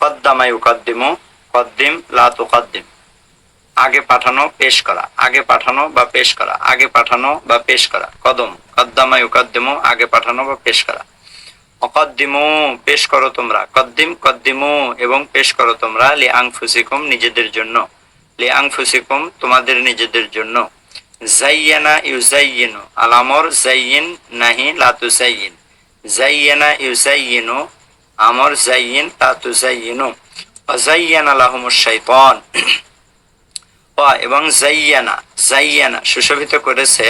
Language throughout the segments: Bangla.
কদ্দামা লা আগে পাঠানো, পেশ করা। আগে পাঠানো বা পেশ করা। আগে পাঠানো বা পেশ করা। কদম। কদ্দামাই ইউকাদ্দিমু, আগে পাঠানো বা পেশ করা। অকদ্দিমু, পেশ করো তোমরা। কদ্দিম, কদ্দিমু এবং পেশ করো তোমরা লি আংফুসিকুম নিজেদের জন্য। লি আংফুসিকুম তোমাদের নিজেদের জন্য। জাইয়ানা ইউজাইয়িনু। আলামর জাইয়িন নাহি লা তুজাইয়িন। জাইয়ানা ইউজাইয়িনু আমর জাইন লা তুজাইয়িনু ওয়াজাইয়ানা লাহুমুশ শাইতান ওয়া এবং জাইয়ানা জাইয়ানা সুশোভিত করেছে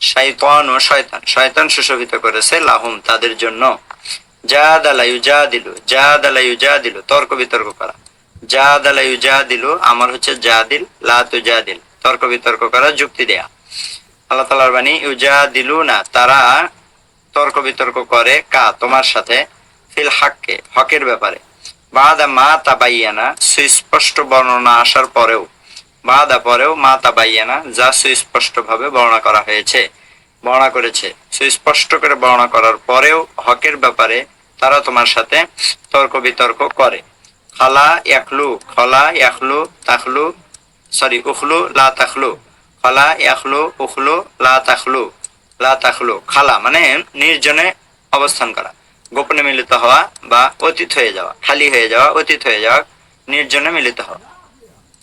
শাইতান ও শয়তান শয়তান সুশোভিত করেছে লাহুম তাদের জন্য জাদালা ইউজাদিলু জাদালা ইউজাদিলু তর্ক বিতর্ক করা জাদালা ইউজাদিলু আমার হচ্ছে জাদিল লা তুজাদিল তর্ক বিতর্ক করা যুক্তি দেয়া আল্লাহ তাআলার বাণী ইউজা দিলু না তারা তর্ক বিতর্ক করে কা, তোমার সাথে ফিল হাক্কে, হকের ব্যাপারে। বাদা মা তাবাইয়ানা, সুস্পষ্ট বর্ণনা আসার পরেও, বাদা পরেও মা তাবাইয়ানা যা সুস্পষ্ট ভাবে বর্ণনা করা হয়েছে, বর্ণনা করেছে। সুস্পষ্ট করে বর্ণনা করার পরেও হকের ব্যাপারে তারা তোমার সাথে তর্ক বিতর্ক করে। খালা ইয়াখলু, খলা ইয়াখলু, তাখলু, সরি, উখলু, লা তাখলু। খলা ইয়াখলু, উখলু, লা তাখলু লা তাখলু, খালা মানে নির্জনে অবস্থান করা। গোপনে মিলিত হওয়া বা অতীত হয়ে যাওয়া, খালি হয়ে যাওয়া, অতীত হয়ে যাওয়া, নির্জনে মিলিত হওয়া।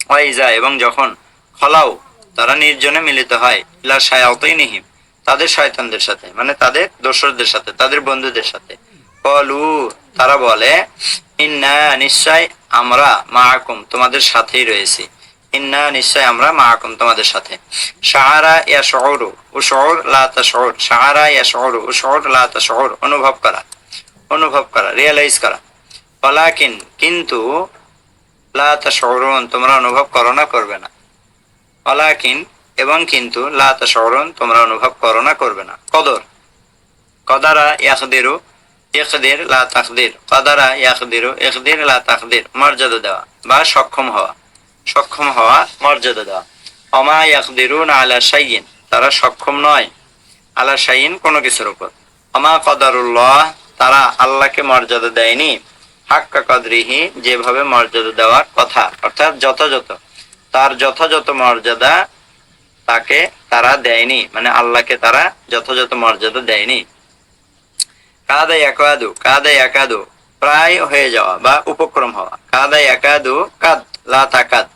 ওয়াইজা এবং যখন খলাও, তারা নির্জনে মিলিত হয়, ইলা শায়াতিনিহিম, তাদের শয়তানদের সাথে মানে তাদের দোসরদের সাথে, তাদের বন্ধুদের সাথে। কলু, তারা বলে, ইন্না নিশ্চয় আমরা মাআকুম, তোমাদের সাথেই রয়েছি। ইন্না নিশ্চয় আমরা মাআকুম, তোমাদের সাথে। শাহারা ইয়া শহরু ও শহর লা তাশউর শাহারা ইয়া শহরু ও শহর তাশউর, অনুভব করা। অনুভব করা রিয়েলাইজ করা। ওয়ালাকিন, কিন্তু লা তাশউরুন, তোমরা অনুভব করো না, করবে না। ওয়ালাকিন, এবং কিন্তু লা তাশউরুন, তোমরা অনুভব করো না, করবে না। কদর। কদারা ইয়াকদিরু একদের লা তাকদির কদারা ইয়াকদিরু ইকদির লা তাকদির মর্যাদা দেওয়া বা সক্ষম হওয়া। সক্ষম হওয়া, মর্যাদা দেওয়া। অমা ইয়াকদিরুন আলা শাইইন, তারা সক্ষম নয়। আলা শাইইন কোনো কিছুর উপর। অমা কদারুল্লাহ তারা আল্লাহকে মর্যাদা দেয়নি। হাক্কা কদরিহি, যেভাবে মর্যাদা দেওয়ার কথা। অর্থাৎ যথাযথ। তার যথাযথ মর্যাদা তাকে তারা দেয়নি। মানে আল্লাহকে তারা যথাযথ মর্যাদা দেয়নি। কাদা একাদু কাদা একাদু। প্রায় হয়ে যাওয়া বা উপক্রম হওয়া। কাদা একাদু, কাদ, লা তাকাদ।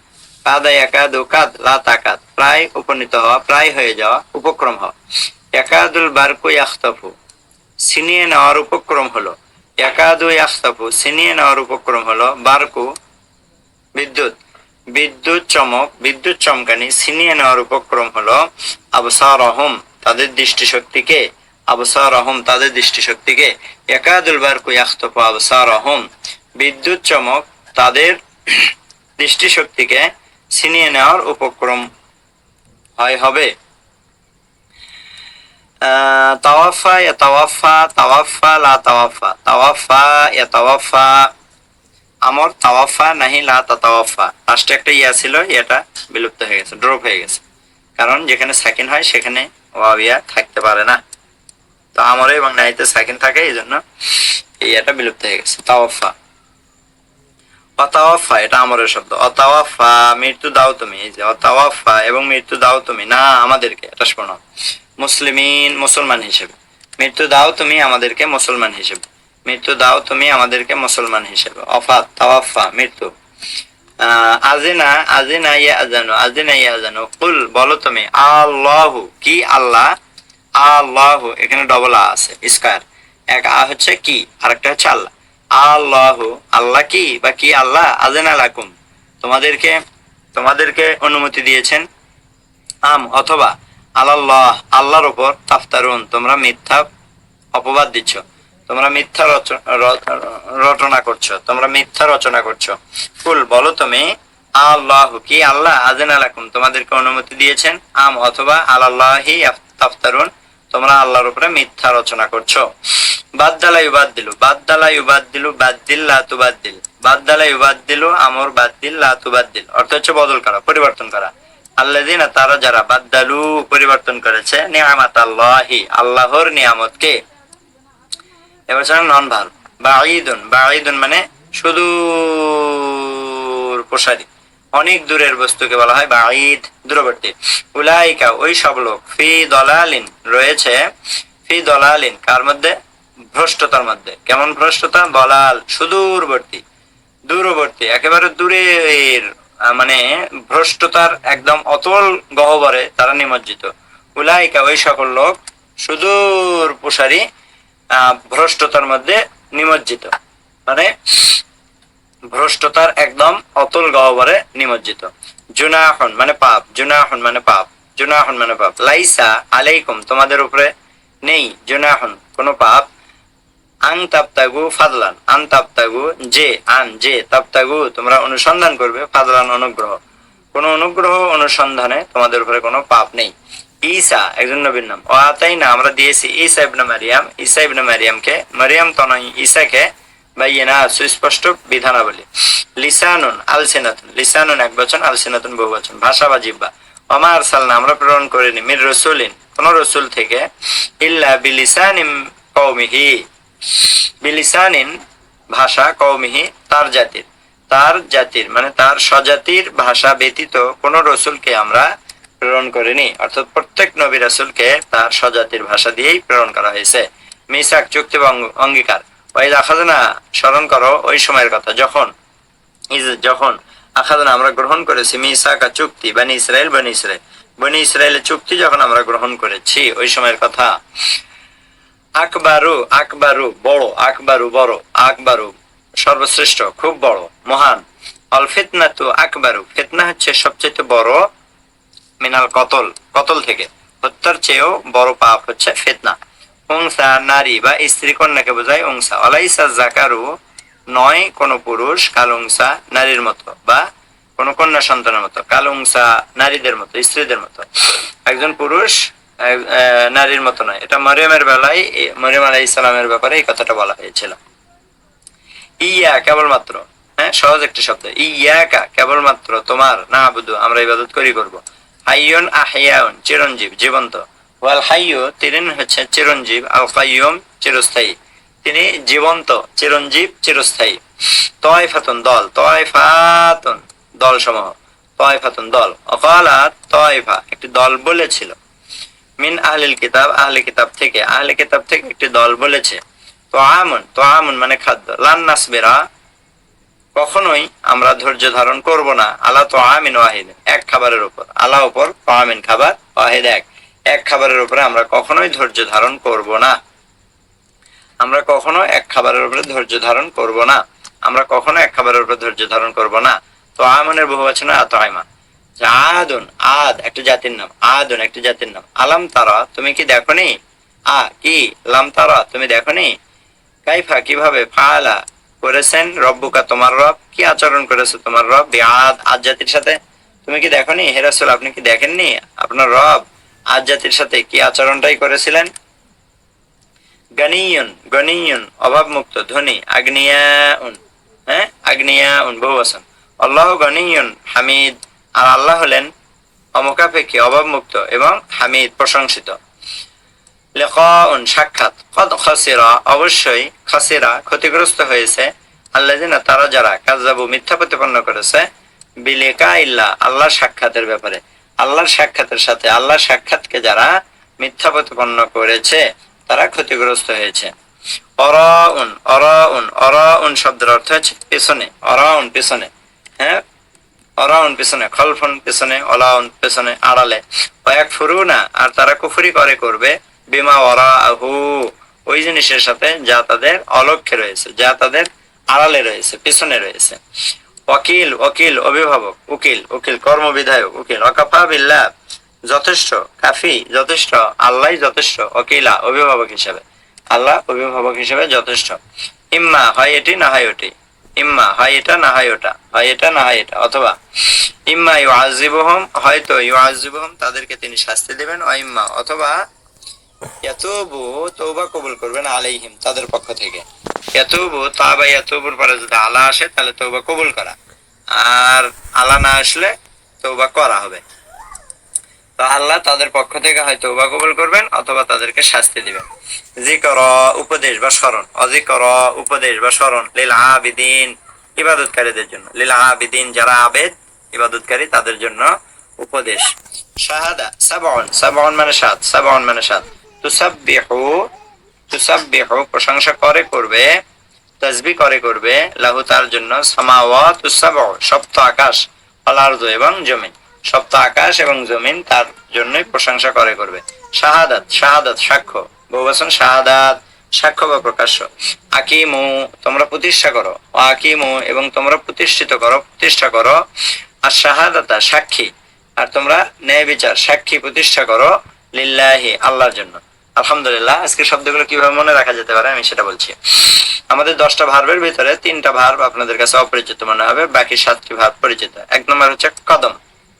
কাদা একাদু, কাদ, লা তাকাদ। প্রায় উপনীত হওয়া, প্রায় হয়ে যাওয়া, উপক্রম হওয়া। একাদুল বারকু ইয়াখতাফু। ছিনিয়ে নেওয়ার উপক্রম হলো। একাদু ইয়াখতাফু ছিনিয়ে নেওয়ার উপক্রম হলো বারকু, বিদ্যুৎ বিদ্যুৎ চমক, বিদ্যুৎ চমকানি ছিনিয়ে নেওয়ার উপক্রম হলো আবসার রহম তাদের দৃষ্টিশক্তিকে। আবসার রহম তাদের দৃষ্টিশক্তিকে। একাদুল বারকু ইয়াখতাফু আবসার রহম বিদ্যুৎ চমক, তাদের দৃষ্টিশক্তিকে ছিনিয়ে নেওয়ার উপক্রম হয়, হবে। তাওয়াফা, ইয়া তাওয়াফা তাওয়াফা, লা তাওয়াফা। তাওয়াফা, ইয়া তাওয়াফা। আমর, তাওয়াফা, নাহি, লা তাওয়াফা। লাস্টে একটা ইয়া ছিল এটা বিলুপ্ত হয়ে গেছে ড্রপ হয়ে গেছে। কারণ যেখানে সাকিন হয়, সেখানে ওয়াবিয়া থাকতে পারে না। তো আমরে এবং নাহিতে সাকিন থাকে, এই জন্য এই এটা বিলুপ্ত হয়ে গেছে, তাওয়াফা। অতাওয়াফা, এটা আমরের শব্দ। অতাওয়াফা, মৃত্যু দাও তুমি, এই যে অতাওয়াফা এবং মৃত্যু দাও তুমি। না, আমাদেরকে, এটা শোনো। মুসলিমিন, মুসলমান হিসেবে। মৃত্যু দাও তুমি আমাদেরকে মুসলমান হিসেবে। মৃত্যু দাও তুমি আমাদেরকে মুসলমান হিসেবে। অফাত, তাওয়াফা, মৃত্যু। আজিনা আজিনা ইয়া আজানু আজিনা ইয়া আজানু কুল, বলো তুমি, আল্লাহু, কি আল্লাহ? আল্লাহু, এখানে ডবল আ আছে স্কয়ার এক আ হচ্ছে কি, আরেকটা হচ্ছে আল্লাহ। আল্লাহু, আল্লাহ কি বা কি আল্লাহ? আজেনা লাকুম। তোমাদেরকে তোমাদেরকে অনুমতি দিয়েছেন। আম, অথবা আল্লাহ আল্লাহর উপর তাফতারুন, তোমরা মিথ্যা অপবাদ দিচ্ছ, তোমরা মিথ্যা রচ- রচনা করছ, তোমরা মিথ্যা রচনা করছ। ফুল বলো তুমি, আল্লাহ কি আল্লাহ? আজেন আলাকুম তোমাদেরকে অনুমতি দিয়েছেন, আম অথবা আল্লাহি তাফতারুন, তোমরা আল্লাহর উপরে মিথ্যা রচনা করছ। বাদ্দালা ইউবাদ দিলু বাদ্দালা ইউবাদ দিলু বাদ্দিল তুবাদ্দিল, বাদ্দালা ইউবাদ দিলু আমর বাদ্দিল লা তুবাদ্দিল, অর্থ হচ্ছে বদল করা, পরিবর্তন করা। আল্লাযিনা তারা যারা বাদ্দালু পরিবর্তন করেছে নিয়ামাত আল্লাহি আল্লাহর নিয়ামতকে। এবার নন ভার বাঈদুন বাঈদুন মানে সুদূর প্রসারী। অনেক দূরের বস্তুকে বলা হয় বাঈদ, দূরবর্তী। উলাইকা, ওই সব লোক, ফি দলালিন রয়েছে, ফি দলালিন, কার মধ্যে? ভ্রষ্টতার মধ্যে। কেমন ভ্রষ্টতা? দলাল, সুদূরবর্তী। দূরবর্তী, একেবারে দূরের মানে ভ্রষ্টতার একদম অতল গহ্বরে তারা নিমজ্জিত। উলাইকা ওই সকল লোক সুদূর প্রসারী ভ্রষ্টতার মধ্যে নিমজ্জিত। মানে ভ্রষ্টতার একদম অতল গহ্বরে নিমজ্জিত। জুনাহন মানে পাপ, জুনাহন মানে পাপ, জুনাহন মানে পাপ। লাইসা আলাইকুম, তোমাদের উপরে নেই জুনাহন, কোনো পাপ আং তাপ্তাগু ফাদলান। আন তাপ্তাগু যে, আন যে তাপ্তাগু তোমরা অনুসন্ধান করবে ফাদলান অনুগ্রহ। কোন অনুগ্রহ অনুসন্ধানে তোমাদের উপরে কোনো পাপ নেই। ঈসা, একজন নবীর নাম। ও আতাই না আমরা দিয়েছি ঈসা ইবনে মারিয়াম। ঈসা ইবনে মারিয়ামকে, মারিয়াম তনয় ঈসাকে বাইয়েনা সুস্পষ্ট বিধানাবলী। লিসানুন, আলসিনাতুন। লিসানুন এক বচন, আলসিনাতুন বহু বচন। ভাষা বা জিব্বা অমা আরসালনা, আমরা প্রেরণ করিনি। মির রসুলিন, কোন রসুল থেকে, ইল্লা বিলিসানিম কৌমিহি বিলিসানিন ভাষা কৌমিহি তার জাতির। তার জাতির মানে তার স্বজাতির ভাষা ব্যতীত কোন রসুলকে আমরা প্রেরণ করিনি। অর্থাৎ প্রত্যেক নবী রাসুলকে তার স্বজাতির ভাষা দিয়েই প্রেরণ করা হয়েছে। মিসাক চুক্তি অঙ্গীকার। ওই আখাজনা স্মরণ করো ওই সময়ের কথা, যখন যখন আখাজনা আমরা গ্রহণ করেছি, মিসাকা চুক্তি, বানি ইসরায়েল বানি ইসরায়েল। বনি ইসরায়েলের চুক্তি যখন আমরা গ্রহণ করেছি, ওই সময়ের কথা। আকবারু আকবারু, বড় আকবারু বড়, আকবারু, সর্বশ্রেষ্ঠ, খুব বড়, মহান। অল ফিতনা তু আকবারু, ফিতনা হচ্ছে সবচেয়ে বড় মিনাল কতল কতল থেকে। হত্যার চেয়েও বড় পাপ হচ্ছে ফিতনা। উংসা, নারী বা স্ত্রী কন্যাকে বোঝায় উংসা। অলাইসা জাকারু নয় কোন পুরুষ কালুংসা নারীর মতো বা কোন কন্যা সন্তানের মতো। কালুংসা নারীদের মতো, স্ত্রীদের মতো। একজন পুরুষ নারীর মতো নয়। এটা মরিয়মের বেলায় মরিয়ম আলাই ইসলামের ব্যাপারে এই কথাটা বলা হয়েছিল। ইয়া কেবলমাত্র হ্যাঁ সহজ একটি শব্দ। ইয়াকা কেবলমাত্র তোমার, না আবুদু, আমরা ইবাদত করি, করব। হাইয়ন আহিয়াউন চিরঞ্জীব, জীবন্ত। ওয়াল হাইয়ু তিরিন হচ্ছে চিরঞ্জীব, আল কাইয়ুম, চিরস্থায়ী। তিনি জীবন্ত, চিরঞ্জীব, চিরস্থায়ী। তয়ফাতুন দল তয়ফাতুন দল সমূহ তয়ফাতুন দল। অকালাত তয়ফা একটি দল বলেছিল। মিন আহলিল কিতাব আহলে কিতাব থেকে। আহলে কিতাব থেকে একটি দল বলেছে তো আমন তো আমন মানে খাদ্য। লান নাসবেরা, কখনোই আমরা ধৈর্য ধারণ করব না। আলা তো আমিন ওয়াহিদ, এক খাবারের উপর। আলা উপর তো আমিন খাবার ওয়াহিদ এক। এক খাবারের উপরে আমরা কখনোই ধৈর্য ধারণ করব না। আমরা কখনো এক খাবারের উপরে ধৈর্য ধারণ করব না। আমরা কখনো এক খাবারের উপরে ধৈর্য ধারণ করব না। তো আমনের বহু বচন আত আইমা আদুন, আদ, একটা জাতির নাম, আদুন, একটা জাতির নাম। আলাম তারা, তুমি কি দেখনি? আ কি লাম তারা, তুমি দেখনি? কাইফা, কীভাবে? ফালা, করেছেন রব্বুকা, তোমার রব? কি আচরণ করেছে তোমার রব? আদ আদ জাতির সাথে? তুমি কি দেখনি? হেরাসুল আপনি কি দেখেননি? আপনার রব আদ জাতির সাথে কি আচরণটাই করেছিলেন? গনিয়ন গনিয়ন অভাব মুক্ত ধনী, আগ্নিয়াউন হ্যাঁ? আগ্নিয়াউন, বহুবচন। আল্লাহ গনিয়ন, হামিদ আর আল্লাহ হলেন অমুখাপেক্ষী অভাব মুক্ত এবং হামিদ, প্রশংসিত। লেখাউন সাক্ষাৎ। অবশ্যই ক্ষতিগ্রস্ত হয়েছে। আল্লাহ তারা যারা কাজাবু মিথ্যা প্রতিপন্ন করেছে। বিলেকা ইল্লা আল্লাহর সাক্ষাতের ব্যাপারে। আল্লাহর সাক্ষাতের সাথে আল্লাহর সাক্ষাৎকে যারা মিথ্যা প্রতিপন্ন করেছে, তারা ক্ষতিগ্রস্ত হয়েছে। অরাউন অরাউন অরাউন শব্দের অর্থ হচ্ছে পেছনে, অরাউন, পেছনে। হ্যাঁ অরাউন পেছনে, খলফন পেছনে অলাউন পেছনে আড়ালে। কয়েক ফুরু না, আর তারা কুফুরি করে করবে, বিমা অরা আহু ওই জিনিসের সাথে যা তাদের অলক্ষ্যে রয়েছে, যা তাদের আড়ালে রয়েছে, পেছনে রয়েছে। ওকিল ওকিল, অভিভাবক, উকিল উকিল, কর্মবিধায়ক, উকিল। অকাফা বিল্লা যথেষ্ট, কাফি, যথেষ্ট, আল্লাহ যথেষ্ট অকিলা অভিভাবক হিসাবে। আল্লাহ, অভিভাবক হিসেবে যথেষ্ট। ইম্মা, হয় এটি না হয় ওটি? ইম্মা, হয় এটা না হয় ওটা? হয় এটা না হয় এটা? অথবা, ইম্মা ইউ আজিবহম হয়তো ইউ আজিবহম তাদেরকে তিনি শাস্তি দেবেন ও ইম্মা, অথবা ইয়াতুবু তৌবা কবুল করবেন আলাইহিম, তাদের পক্ষ থেকে। ইয়াতুবু, তাবা ইয়াতুবুর পরে যদি আলা আসে, তাহলে তৌবা কবুল করা। আর আলা না আসলে তৌবা করা হবে। তো আল্লাহ তাদের পক্ষ থেকে হয়তো তৌবা কবুল করবেন অথবা তাদেরকে শাস্তি দিবেন। জিকর উপদেশ বা স্মরণ। অজিকর উপদেশ বা স্মরণ লিল আবিদিন, ইবাদতকারীদের জন্য। লীলা আবিদিন যারা আবেদ, ইবাদতকারী তাদের জন্য উপদেশ। শাহাদা সাবন সাবন মানে সাত। সাবন মানে সাত। তুসাব্বিহু তুসাব্বিহু প্রশংসা করে করবে তাসবি করে করবে, লাহু তার জন্য সামাওয়াত সাবউ সপ্ত আকাশ আলার্দ এবং জমিন। সপ্ত আকাশ এবং জমিন তার জন্যই প্রশংসা করে করবে। শাহাদাত শাহাদাত, সাক্ষ্য। বহুবচন শাহাদাত, সাক্ষ্য বা প্রকাশ্য। আকিমু, তোমরা প্রতিষ্ঠা করো। আকিমু এবং তোমরা প্রতিষ্ঠিত করো, প্রতিষ্ঠা করো। আর শাহাদাতা, সাক্ষী। আর তোমরা ন্যায় বিচার, সাক্ষী প্রতিষ্ঠা করো লিল্লাহি, আল্লাহর জন্য। আলহামদুলিল্লাহ আজকে শব্দগুলো কীভাবে মনে রাখা যেতে পারে আমি সেটা বলছি। আমাদের দশটা ভার্বের ভিতরে তিনটা ভার্ব আপনাদের কাছে অপরিচিত মনে হবে, বাকি সাতটি ভার্ব পরিচিত। এক নম্বর হচ্ছে কদম।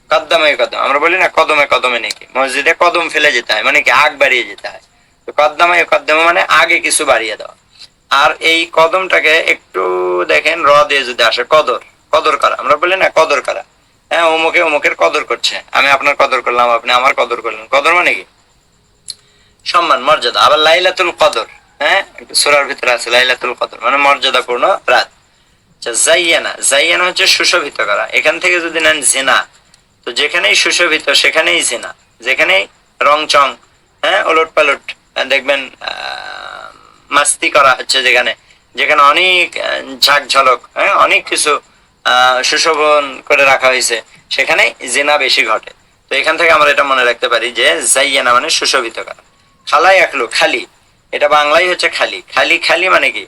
কদ্দমে কদম আমরা বলি না কদমে কদমে নাকি। মসজিদে কদম ফেলে যেতে হয় মানে কি আগ বাড়িয়ে যেতে হয়। তো কদ্দমে কদ্দমে মানে আগে কিছু বাড়িয়ে দেওয়া। আর এই কদমটাকে একটু দেখেন, র দিয়ে যদি আসে, কদর। কদর করা। আমরা বলি না কদর করা। হ্যাঁ অমুকে অমুকের কদর করছে। আমি আপনার কদর করলাম, আপনি আমার কদর করলেন। কদর মানে কি? সম্মান, মর্যাদা। আবার লাইলাতুল কদর। হ্যাঁ সুরার ভিতরে আছে, লাইলাতুল কদর। মানে মর্যাদাপূর্ণ রাত। আচ্ছা জাইয়ানা। জাইয়ানা হচ্ছে সুশোভিত করা। এখান থেকে যদি নেন জিনা তো যেখানেই সুশোভিত সেখানেই জিনা, যেখানেই রং চং হ্যাঁ ওলট পালট দেখবেন মাস্তি করা হচ্ছে যেখানে যেখানে অনেক ঝাঁক ঝলক হ্যাঁ অনেক কিছু সুশোভন করে রাখা হয়েছে সেখানে জিনা বেশি ঘটে। তো এখান থেকে আমরা এটা মনে রাখতে পারি যে জাইয়ানা মানে সুশোভিত করা। খালাই একলু খালি। এটা বাংলাই হচ্ছে খালি। খালি খালি মানে কি?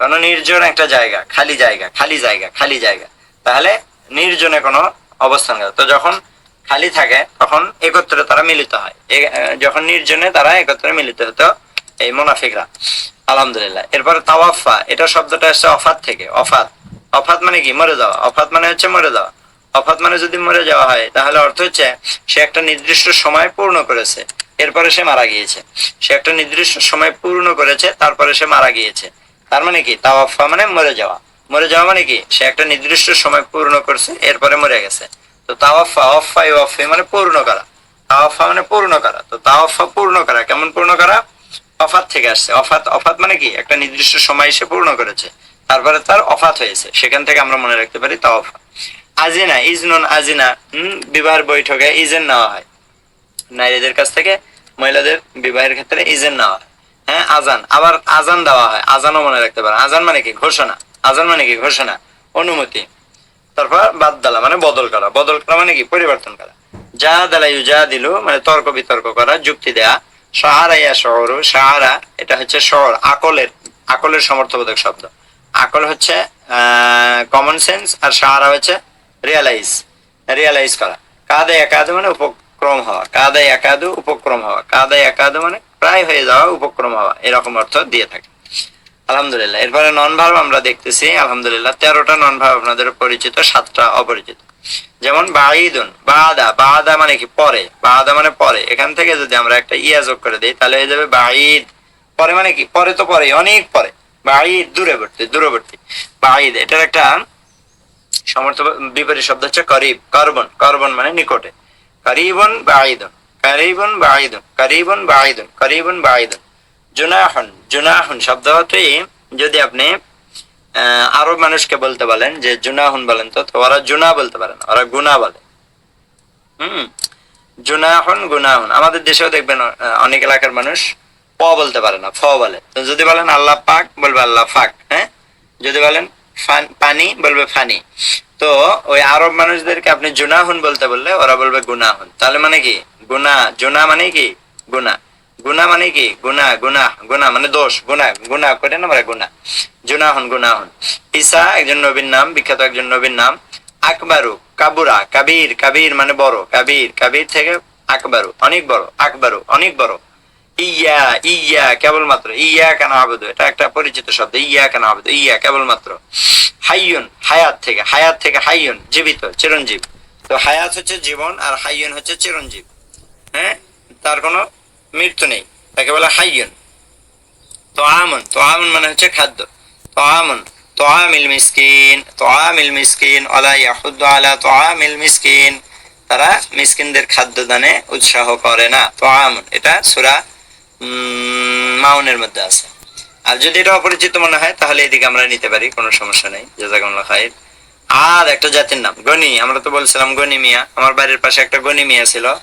কোনো নির্জন একটা জায়গা, খালি জায়গা খালি জায়গা খালি জায়গা। তাহলে নির্জনে কোনো অবস্থান করে। তো যখন খালি থাকে, তখন একত্রে তারা মিলিত হয়। যখন নির্জনে তারা একত্রে মিলিত হতো এই মুনাফিকরা, আলহামদুলিল্লাহ। এরপরে তাওয়াফা, এটা শব্দটা আসছে অফাত থেকে, অফাত। অফাত মানে কি? মরে যাওয়া। অফাত মানে হচ্ছে মরে যাওয়া। অফাত মানে যদি মরে যাওয়া হয়, তাহলে অর্থ হচ্ছে সে একটা নির্দিষ্ট সময় পূর্ণ করেছে, এরপরে সে মারা গিয়েছে। সে একটা নির্দিষ্ট সময় পূর্ণ করেছে, তারপরে সে মারা গিয়েছে। তার মানে কি? তাওয়াফা মানে মরে যাওয়া। মরে যাওয়া মানে কি? সে একটা নির্দিষ্ট সময় পূর্ণ করছে, এরপরে মরে গেছে। তো তাওয়াফা অফা ওয়াফি মানে পূর্ণ করা। তাওয়াফা মানে পূর্ণ করা। তো তাওয়াফা পূর্ণ করা, কেমন পূর্ণ করা? অফাত থেকে আসছে। অফাত অফাত মানে কি? একটা নির্দিষ্ট সময় সে পূর্ণ করেছে। তারপরে তার অফাত হয়েছে। সেখান থেকে আমরা মনে রাখতে পারি তাওয়াফা। আজিনা, ইজনুন আজিনা, হম? বিবাহের বৈঠকে ইজেন নেওয়া হয়। নারীদের কাছ থেকে মহিলাদের বিবাহের ক্ষেত্রে ইজেন নেওয়া হয়। হ্যাঁ আজান। আবার আজান দেওয়া হয়। আজানও মনে রাখতে পারে আজান মানে কি? ঘোষণা। আজান মানে কি? ঘোষণা, অনুমতি। তারপর বাদ দালা মানে বদল করা। বদল করা মানে কি? পরিবর্তন করা। যা দালাইউ যা দিল মানে তর্ক বিতর্ক করা, যুক্তি দেয়া। সাহারা ইয়া শহর, সাহারা, এটা হচ্ছে শহর, আকলের আকলের সমর্থবোধক শব্দ। আকল হচ্ছে কমন সেন্স আর সাহারা হচ্ছে রিয়ালাইজ রিয়ালাইজ করা। কাদে একাদু মানে উপক্রম হওয়া। কাদে একাদু উপক্রম হওয়া। কাদে একাদু মানে প্রায় হয়ে যাওয়া, উপক্রম হওয়া। এরকম অর্থ দিয়ে থাকে। আলহামদুলিল্লাহ। এরপরে নন ভার্ব আমরা দেখতেছি, আলহামদুলিল্লাহ, তেরোটা নন ভার্ব আপনাদের পরিচিত, সাতটা অপরিচিত। যেমন বাঈদুন, বাদা বাদা মানে কি? পরে। বাদা মানে পরে। এখান থেকে যদি আমরা একটা ইয়া যোগ করে দিই, তাহলে হয়ে যাবে বাঈদ। পরে মানে কি? পরে তো পরে অনেক পরে। বাঈদ দূরবর্তী দূরবর্তী। বাঈদ, এটার একটা সমর্থ বিপরীত শব্দ হচ্ছে করিব, কার্বন। কার্বন মানে নিকটে। করিবন বাঈদুন করিবন বাঈদুন করিবন বাঈদুন করিবন বাঈদুন। জুনাহন জুনাহন শব্দ অর্থই যদি আপনি আরব মানুষকে বলতে বলেন, যে জুনাহন বলেন তো ওরা জুনা বলতে পারেন ওরা গুনা বলে। হুম? জুনাহন, গুনাহুন। আমাদের দেশেও দেখবেন অনেক এলাকার মানুষ প বলতে পারে না, ফ বলে। তো যদি বলেন আল্লাহ পাক, বলবে আল্লাহ ফাক হ্যাঁ? যদি বলেন পানি, বলবে ফানি। তো ওই আরব মানুষদেরকে আপনি জুনাহুন বলতে বললে ওরা বলবে গুনাহুন। তাহলে মানে কি? গুনা, জুনা মানে কি? গুনা। গুনা মানে কি? গুনা গুনা গুনা মানে দোষ গুনা গুনা করে না মানে গুনা জুনাহুন, গুনাহুন। ঈসা একজন নবীর নাম, বিখ্যাত একজন নবীর নাম, আকবারু, কাবুরা, কাবির কাবির মানে বড়, কাবির কাবির থেকে আকবারু, অনেক বড়, আকবারু, অনেক বড়। ইয়া ইয়া, কেবলমাত্র, ইয়া কেন আবেদ? এটা একটা পরিচিত শব্দ, ইয়া কেন আবেদ? ইয়া, কেবলমাত্র। হাইয়ুন, হায়াত থেকে হায়াত থেকে হাইয়ুন, জীবিত, চিরঞ্জীব। তো হায়াত হচ্ছে জীবন আর হাইয়ুন হচ্ছে চিরঞ্জীব। হ্যাঁ? তার কোনো মৃত্যু নেই। তাকে বলে হাইয়ুন। তো আমন তো আমন মানে হচ্ছে খাদ্য। তো আমন তোয়ামিল মিসকিন। তোয়ামিল মিসকিন। অলা ইয়াহুদ্দু আলা তোয়ামিল মিসকিন। তারা মিসকিনদের খাদ্য দানে উৎসাহ করে না। তো আমন এটা সুরা মাউনের মধ্যে আছে। আর যদি এটা অপরিচিত মনে হয়, তাহলে এদিকে আমরা নিতে পারি। কোনো সমস্যা নেই। জাজাকুমুল্লাহ খাইর। আর একটা জাতির নাম, গনি। আমরা তো বলছিলাম গনি মিয়া। আমার বাড়ির পাশে একটা গনি মিয়া ছিল।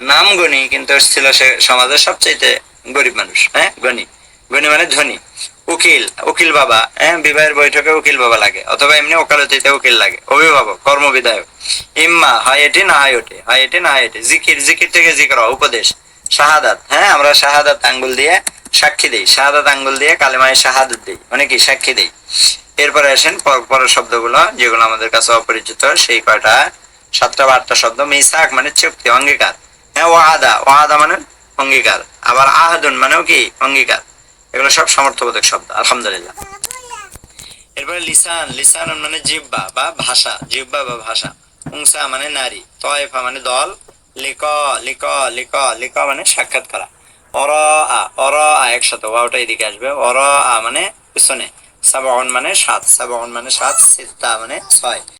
নাম গনি কিন্তু ছিল সে সমাজের সবচাইতে গরিব মানুষ হ্যাঁ? গনি গনি মানে ধনী। উকিল উকিল বাবা হ্যাঁ? বিবাহের বৈঠকে উকিল বাবা লাগে, অথবা এমনি ওকালতিতে উকিল লাগে, অভিভাবক, কর্মবিধায়ক। ইম্মা, হয় এটি না হয় ওটি, হয় এটি না হয় এটি। জিকির জিকির থেকে জিকির উপদেশ। শাহাদাত হ্যাঁ? আমরা শাহাদাত আঙ্গুল দিয়ে সাক্ষী দিই। শাহাদাত আঙ্গুল দিয়ে কালেমায় শাহাদাত দেই মানে কি? সাক্ষী দিই। এরপরে আসেন পর- শব্দগুলো, যেগুলো আমাদের কাছে অপরিচিত, সেই কয়টা? সাতটা বা আটটা শব্দ, মিসাক মানে চুক্তি, অঙ্গীকার। হ্যাঁ ওয়াদা। ওয়াদা মানে অঙ্গীকার। আবার আহাদুন মানেও কি? অঙ্গীকার। এগুলো সব সমর্থবোধক শব্দ, আলহামদুলিল্লাহ। এরপরে লিসান। লিসান মানে জিব্বা বা ভাষা। জিব্বা বা ভাষা। উংসা মানে নারী। তয়ফা মানে দল। লিক লিক লিক লিক মানে সাক্ষাৎ করা অর আ অর আ একসাথে ওয়াওটা এদিকে আসবে। অর আ মানে পিছনে। সাবাউন মানে সাত। সাবাউন মানে সাত, সিত্তা মানে ছয়।